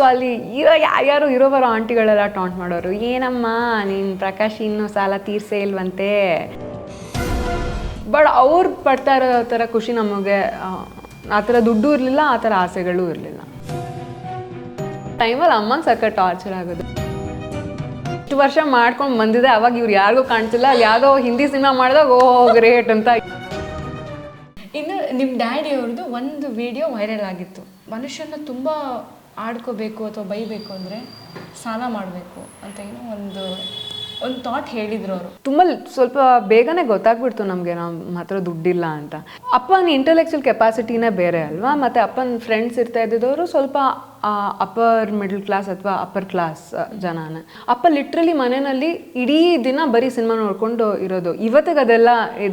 So ಅಲ್ಲಿ ಇರೋ ಯಾರ್ಯಾರು ಇರೋ ಬರೋ ಆಂಟಿಗಳೆಲ್ಲ ಟಾಂಟ್ ಮಾಡೋರು, ಏನಮ್ಮ, ನೀನು ಪ್ರಕಾಶ್ ಇನ್ನೂ ಸಾಲ ತೀರ್ಸೇ ಇಲ್ವಂತೆ? ಬಟ್ ಅವ್ರು ಪಡ್ತಾ ಇರೋ ಥರ ಖುಷಿ ನಮಗೆ, ಆ ಥರ ದುಡ್ಡು ಇರಲಿಲ್ಲ, ಆ ಥರ ಆಸೆಗಳು ಇರಲಿಲ್ಲ. ಟೈಮಲ್ಲಿ ಅಮ್ಮಂಗೆ ಸಕ್ಕ ಟಾರ್ಚರ್ ಆಗೋದು. ಇಷ್ಟು ವರ್ಷ ಮಾಡ್ಕೊಂಡು ಬಂದಿದೆ, ಅವಾಗ ಇವ್ರು ಯಾರಿಗೂ ಕಾಣ್ತಿಲ್ಲ. ಅಲ್ಲಿ ಯಾವುದೋ ಹಿಂದಿ ಸಿನಿಮಾ ಮಾಡಿದಾಗ ಓ ಗ್ರೇಟ್ ಅಂತ ಇನ್ನು ನಿಮ್ಮ ಡ್ಯಾಡಿ ಅವ್ರದ್ದು ಒಂದು ವಿಡಿಯೋ ವೈರಲ್ ಆಗಿತ್ತು. ಮನುಷ್ಯನ ತುಂಬ ಆಡ್ಕೋಬೇಕು ಅಥವಾ ಬೈಬೇಕು ಅಂದರೆ ಸ್ನಾನ ಮಾಡಬೇಕು ಅಂತ ಏನೋ ಒಂದು ಒಂದು ಥಾಟ್ ಹೇಳಿದ್ರು ಅವರು. ತುಂಬ ಸ್ವಲ್ಪ ಬೇಗನೆ ಗೊತ್ತಾಗ್ಬಿಡ್ತು ನಮಗೆ ನಮ್ಮ ಹತ್ರ ದುಡ್ಡಿಲ್ಲ ಅಂತ. ಅಪ್ಪನ ಇಂಟೆಲೆಕ್ಚುಯಲ್ ಕೆಪಾಸಿಟಿನೇ ಬೇರೆ ಅಲ್ವಾ? ಮತ್ತು ಅಪ್ಪನ ಫ್ರೆಂಡ್ಸ್ ಇರ್ತಾ ಇದ್ದಿದ್ದವರು ಸ್ವಲ್ಪ ಅಪ್ಪರ್ ಮಿಡಲ್ ಕ್ಲಾಸ್ ಅಥವಾ ಅಪ್ಪರ್ ಕ್ಲಾಸ್ ಜನಾನ. ಅಪ್ಪ ಲಿಟ್ರಲಿ ಮನೆಯಲ್ಲಿ ಇಡೀ ದಿನ ಬರೀ ಸಿನಿಮಾ ನೋಡ್ಕೊಂಡು ಇರೋದು. ಇವತ್ತಿಗೆ ಅದೆಲ್ಲ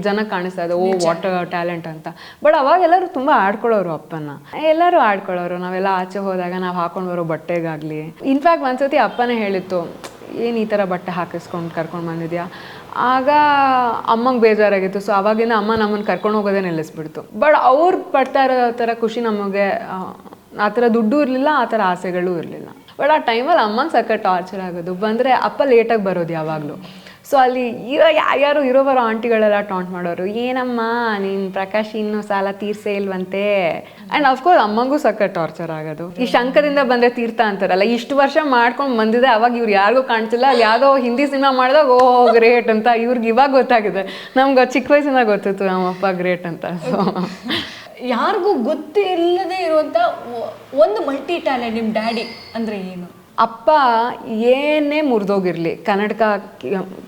ಜನ ಕಾಣಿಸ್ತಾ ಇದೆ. ಓ ವಾಟ್ ಟ್ಯಾಲೆಂಟ್ ಅಂತ. ಬಟ್ ಅವಾಗ ಎಲ್ಲರೂ ತುಂಬ ಆಡ್ಕೊಳ್ಳೋರು ಅಪ್ಪನ ಎಲ್ಲರೂ ಆಡ್ಕೊಳ್ಳೋರು. ನಾವೆಲ್ಲ ಆಚೆ ಹೋದಾಗ ನಾವು ಹಾಕೊಂಡು ಬರೋ ಬಟ್ಟೆಗಾಗಲಿ. ಇನ್ಫ್ಯಾಕ್ಟ್ ಒಂದ್ಸತಿ ಅಪ್ಪನೇ ಹೇಳಿತ್ತು ಏನು ಈ ಥರ ಬಟ್ಟೆ ಹಾಕಿಸ್ಕೊಂಡು ಕರ್ಕೊಂಡು ಬಂದಿದ್ಯಾ? ಆಗ ಅಮ್ಮಂಗೆ ಬೇಜಾರಾಗಿತ್ತು. ಸೊ ಅವಾಗಿಂದ ಅಮ್ಮ ನಮ್ಮನ್ನು ಕರ್ಕೊಂಡು ಹೋಗೋದೇ ನಿಲ್ಲಿಸ್ಬಿಡ್ತು. ಬಟ್ ಅವ್ರು ಪಡ್ತಾ ಇರೋ ಥರ ಖುಷಿ ನಮಗೆ, ಆ ಥರ ದುಡ್ಡು ಇರಲಿಲ್ಲ, ಆ ಥರ ಆಸೆಗಳು ಇರಲಿಲ್ಲ. ಬಟ್ ಆ ಟೈಮಲ್ಲಿ ಅಮ್ಮನ ಸಕ್ಕ ಟಾರ್ಚರ್ ಆಗೋದು. ಬಂದರೆ ಅಪ್ಪ ಲೇಟಾಗಿ ಬರೋದು ಯಾವಾಗಲೂ. ಸೊ ಅಲ್ಲಿ ಇರೋ ಯಾರ್ಯಾರು ಇರೋ ಬರೋ ಆಂಟಿಗಳೆಲ್ಲ ಟಾಂಟ್ ಮಾಡೋರು, ಏನಮ್ಮ, ನೀನು ಪ್ರಕಾಶ್ ಇನ್ನೂ ಸಾಲ ತೀರ್ಸೇ ಇಲ್ವಂತೆ? ಆ್ಯಂಡ್ ಅಫ್ಕೋರ್ಸ್ ಅಮ್ಮಂಗೂ ಸಕ್ಕ ಟಾರ್ಚರ್ ಆಗೋದು. ಈ ಶಂಕದಿಂದ ಬಂದರೆ ತೀರ್ಥ ಅಂತಾರಲ್ಲ, ಇಷ್ಟು ವರ್ಷ ಮಾಡ್ಕೊಂಡು ಬಂದಿದೆ, ಅವಾಗ ಇವ್ರು ಯಾರಿಗೂ ಕಾಣ್ತಿಲ್ಲ ಅಲ್ಲಿ ಯಾವುದೋ ಹಿಂದಿ ಸಿನಿಮಾ ಮಾಡಿದಾಗ ಓ ಗ್ರೇಟ್ ಅಂತ ಇವ್ರಿಗೆ ಇವಾಗ ಗೊತ್ತಾಗಿದೆ. ನಮ್ಗೆ ಚಿಕ್ಕ ವಯಸ್ಸಿಂದ ಗೊತ್ತಿತ್ತು, ನಮ್ಮಪ್ಪ ಗ್ರೇಟ್ ಅಂತ. ಸೊ ಯಾರಿಗೂ ಗೊತ್ತಿಲ್ಲದೆ ಇರುವಂಥ ಒಂದು ಮಲ್ಟಿ ಟ್ಯಾಲೆಂಟ್ ನಿಮ್ಮ ಡ್ಯಾಡಿ ಅಂದರೆ ಏನು? ಅಪ್ಪ ಏನೇ ಮುರಿದೋಗಿರಲಿ ಕನ್ನಡಕ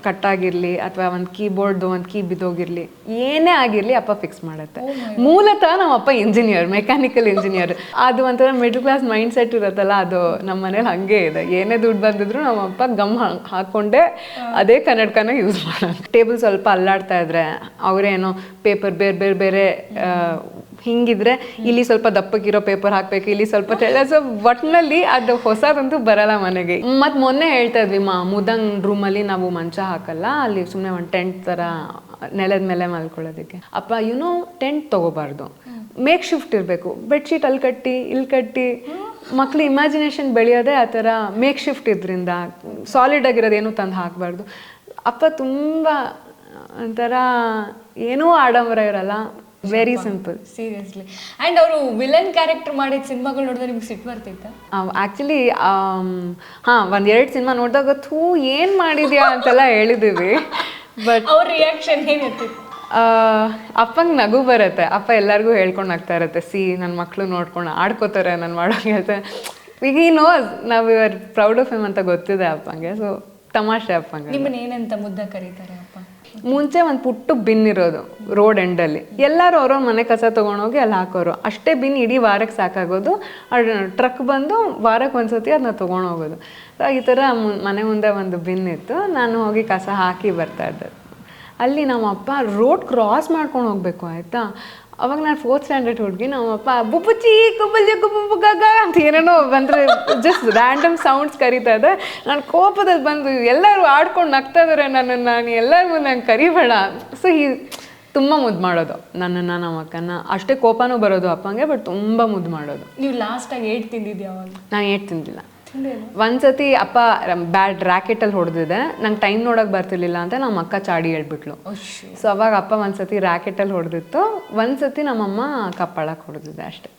ಕಟ್ಟಾಗಿರಲಿ ಅಥವಾ ಒಂದು ಕೀಬೋರ್ಡ್ದು ಒಂದು ಕೀ ಬಿದ್ದೋಗಿರಲಿ ಏನೇ ಆಗಿರಲಿ ಅಪ್ಪ ಫಿಕ್ಸ್ ಮಾಡುತ್ತೆ. ಮೂಲತಃ ನಮ್ಮ ಅಪ್ಪ ಇಂಜಿನಿಯರ್ ಮೆಕ್ಯಾನಿಕಲ್ ಇಂಜಿನಿಯರ್ ಅದು ಒಂಥರ ಮಿಡ್ಲ್ ಕ್ಲಾಸ್ ಮೈಂಡ್ ಸೆಟ್ ಇರುತ್ತಲ್ಲ ಅದು ನಮ್ಮ ಮನೇಲಿ ಹಾಗೆ ಇದೆ. ಏನೇ ದುಡ್ಡು ಬಂದಿದ್ರು ನಮ್ಮ ಅಪ್ಪ ಗಮ್ ಹಾಕೊಂಡೆ ಹಾಕ್ಕೊಂಡೆ ಅದೇ ಕನ್ನಡಕನ ಯೂಸ್ ಮಾಡೋದು ಟೇಬಲ್ ಸ್ವಲ್ಪ ಅಲ್ಲಾಡ್ತಾ ಇದ್ರೆ ಅವರೇನೋ ಪೇಪರ್ ಬೇರೆ ಬೇರೆ ಬೇರೆ ಹಿಂಗಿದ್ರೆ ಇಲ್ಲಿ ಸ್ವಲ್ಪ ದಪ್ಪಕ್ಕಿರೋ ಪೇಪರ್ ಹಾಕ್ಬೇಕು, ಇಲ್ಲಿ ಸ್ವಲ್ಪ ಸೊ ಒಟ್ನಲ್ಲಿ ಅದು ಹೊಸದಂತೂ ಬರಲ್ಲ ಮನೆಗೆ. ಮತ್ ಮೊನ್ನೆ ಹೇಳ್ತಾ ಇದ್ವಿ ಮಾ, ಮುದಂಗ್ ರೂಮಲ್ಲಿ ನಾವು ಮಂಚ ಹಾಕಲ್ಲ, ಅಲ್ಲಿ ಸುಮ್ಮನೆ ಒಂದು ಟೆಂಟ್ ತರ ನೆಲದ ಮೇಲೆ ಮಲ್ಕೊಳ್ಳೋದಕ್ಕೆ. ಅಪ್ಪ ಯುನೋ ಟೆಂಟ್ ತಗೋಬಾರ್ದು. ಮೇಕ್ ಶಿಫ್ಟ್ ಇರಬೇಕು. ಬೆಡ್ಶೀಟ್ ಅಲ್ಲಿ ಕಟ್ಟಿ ಇಲ್ಲಿ ಕಟ್ಟಿ. ಮಕ್ಳು ಇಮ್ಯಾಜಿನೇಷನ್ ಬೆಳೆಯೋದೇ ಆ ಥರ ಮೇಕ್ ಶಿಫ್ಟ್ ಇದರಿಂದ ಸಾಲಿಡ್ ಆಗಿರೋದೇನು ತಂದು ಹಾಕಬಾರ್ದು. ಅಪ್ಪ ತುಂಬ ಒಂಥರ ಏನೂ ಆಡಂಬರ ಇರಲ್ಲ. ವೆರಿ ಸಿಂಪಲ್ ಸೀರಿಯಸ್ಲಿ ಆ್ಯಂಡ್ ಅವರು ವಿಲನ್ ಕ್ಯಾರೆಕ್ಟರ್ ಮಾಡಿದ ಸಿನಿಮಾಗಳು ನೋಡಿದ್ರೆ ನಿಮ್ಗೆ ಸಿಟ್ ಬರ್ತಿತ್ತಾ? ಆಕ್ಚುಲಿ ಹಾ ಒಂದ್ ಎರಡು ಸಿನಿಮಾ ನೋಡಿದಾಗ ಥೂ ಏನ್ ಮಾಡಿದ್ಯಾ ಅಂತೆಲ್ಲ ಹೇಳಿದ್ದೀವಿ ಬಟ್ ಅವ್ರ ರಿಯಾಕ್ಷನ್ ಏನಿರ್ತಿತ್ತು ಅಪ್ಪಂಗೆ ನಗು ಬರುತ್ತೆ. ಅಪ್ಪ ಎಲ್ಲರಿಗೂ ಹೇಳ್ಕೊಂಡು ಆಗ್ತಾ ಇರುತ್ತೆ. ಸಿ ನನ್ನ ಮಕ್ಕಳು ನೋಡ್ಕೊಂಡು ಆಡ್ಕೋತಾರೆ ನಾನು ಮಾಡೋಂಗೆ ಈಗ ಈ ನೋಸ್ ನಾವು ಇವರು ಪ್ರೌಡ್ ಆಫ್ ಹಿಮ್ ಅಂತ ಗೊತ್ತಿದೆ ಅಪ್ಪಂಗೆ. ಸೊ ತಮಾಷೆ ಅಪ್ಪಂಗೆ. ನಿಮ್ಮನ್ನ ಏನಂತ ಮುದ್ದ ಕರೀತಾರೆ? ಮುಂಚೆ ಒಂದು ಪುಟ್ಟು ಬಿನ್ ಇರೋದು ರೋಡ್ ಎಂಡಲ್ಲಿ ಎಲ್ಲರೂ ಅವ್ರವ್ರ ಮನೆ ಕಸ ತೊಗೊಂಡೋಗಿ ಅಲ್ಲಿ ಹಾಕೋರು. ಅಷ್ಟೇ ಬಿನ್ ಇಡೀ ವಾರಕ್ಕೆ ಸಾಕಾಗೋದು. ಟ್ರಕ್ ಬಂದು ವಾರಕ್ಕೆ ಒಂದ್ಸತಿ ಅದನ್ನ ತೊಗೊಂಡೋಗೋದು ಈ ಥರ ಮನೆ ಮುಂದೆ ಒಂದು ಬಿನ್ ಇತ್ತು. ನಾನು ಹೋಗಿ ಕಸ ಹಾಕಿ ಬರ್ತಾ ಇದ್ದೆ. ಅಲ್ಲಿ ನಮ್ಮಪ್ಪ ರೋಡ್ ಕ್ರಾಸ್ ಮಾಡ್ಕೊಂಡು ಹೋಗಬೇಕು, ಆಯಿತಾ? ಅವಾಗ ನಾನು ಫೋರ್ತ್ ಸ್ಟ್ಯಾಂಡರ್ಡ್ ಹುಡುಗಿ ನಮ್ಮಪ್ಪ ಬುಪ್ಪುಚ್ಚಿ ಕುಬ್ಬಲ್ಜಿ ಕುಬ್ಬುಗಾಗ ಅಂತ ಏನೇನೋ ಬಂದರೆ ಜಸ್ಟ್ ರ್ಯಾಂಡಮ್ ಸೌಂಡ್ಸ್ ಕರಿತಾ ಇದೆ ನಾನು ಕೋಪದಲ್ಲಿ ಬಂದು ಎಲ್ಲರೂ ಆಡ್ಕೊಂಡು ನಗ್ತಾ ಇದ್ದಾರೆ ನನ್ನನ್ನು ನಾನು ಎಲ್ಲರ ಮುಂದೆ ನಂಗೆ ಕರಿಬೇಡ. ಸೊ ಈ ತುಂಬ ಮುದ್ದು ಮಾಡೋದು. ನನ್ನನ್ನು ನಮ್ಮ ಅಕ್ಕನ ಅಷ್ಟೇ ಕೋಪನೂ ಬರೋದು ಅಪ್ಪಂಗೆ ಬಟ್ ತುಂಬ ಮುದ್ದು ಮಾಡೋದು. ನೀವು ಲಾಸ್ಟಾಗಿ ಏಟ್ ತಿಂದಿದ್ದು ಯಾವಾಗ ನಾನು ಏಟ್ ತಿಂದಿಲ್ಲ. ಒಂದ್ಸತಿ ಅಪ್ಪ ಬ್ಯಾಡ್ ರ್ಯಾಕೆಟಲ್ಲಿ ಹೊಡೆದಿದೆ. ನಂಗೆ ಟೈಮ್ ನೋಡೋಕೆ ಬರ್ತಿರ್ಲಿಲ್ಲ ಅಂತ ನಮ್ಮ ಅಕ್ಕ ಚಾಡಿ ಹೇಳ್ಬಿಟ್ಲು. ಸೊ ಅವಾಗ ಅಪ್ಪ ಒಂದ್ಸತಿ ರ್ಯಾಕೆಟಲ್ಲಿ ಹೊಡೆದಿತ್ತು. ಒಂದ್ಸತಿ ನಮ್ಮಮ್ಮ ಕಪ್ಪಳಕ್ಕೆ ಹೊಡೆದಿದೆ ಅಷ್ಟೇ.